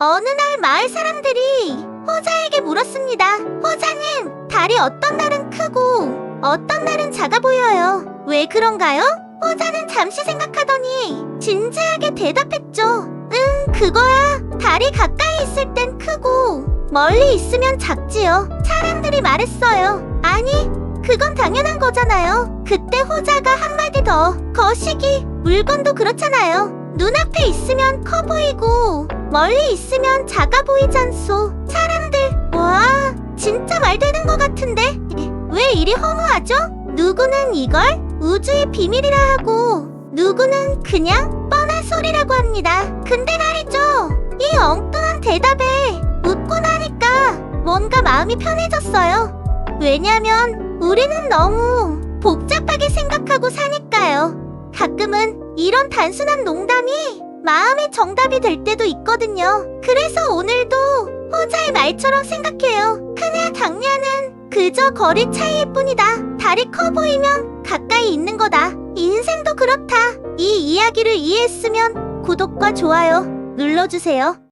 어느 날 마을 사람들이 호자에게 물었습니다. 호자님, 달이 어떤 날은 크고 어떤 날은 작아 보여요. 왜 그런가요? 호자는 잠시 생각하더니 진지하게 대답했죠. 응, 그거야. 달이 가까이 있을 땐 크고 멀리 있으면 작지요. 사람들이 말했어요. 아니, 그건 당연한 거잖아요. 그때 호자가 한마디 더. 거시기, 물건도 그렇잖아요. 눈앞에 있으면 커 보이고, 멀리 있으면 작아 보이잖소. 사람들, 와, 진짜 말 되는 것 같은데? 왜 이리 허무하죠? 누구는 이걸 우주의 비밀이라 하고, 누구는 그냥 뻔한 소리라고 합니다. 근데 말이죠. 이 엉뚱한 대답에 웃고 나니까 뭔가 마음이 편해졌어요. 왜냐면 우리는 너무 복잡하게 생각하고 사니까요. 가끔은 이런 단순한 농담이 마음의 정답이 될 때도 있거든요. 그래서 오늘도 호자의 말처럼 생각해요. 크냐 작냐는 그저 거리 차이일 뿐이다. 달이 커 보이면 가까이 있는 거다. 인생도 그렇다. 이 이야기를 이해했으면 구독과 좋아요 눌러주세요.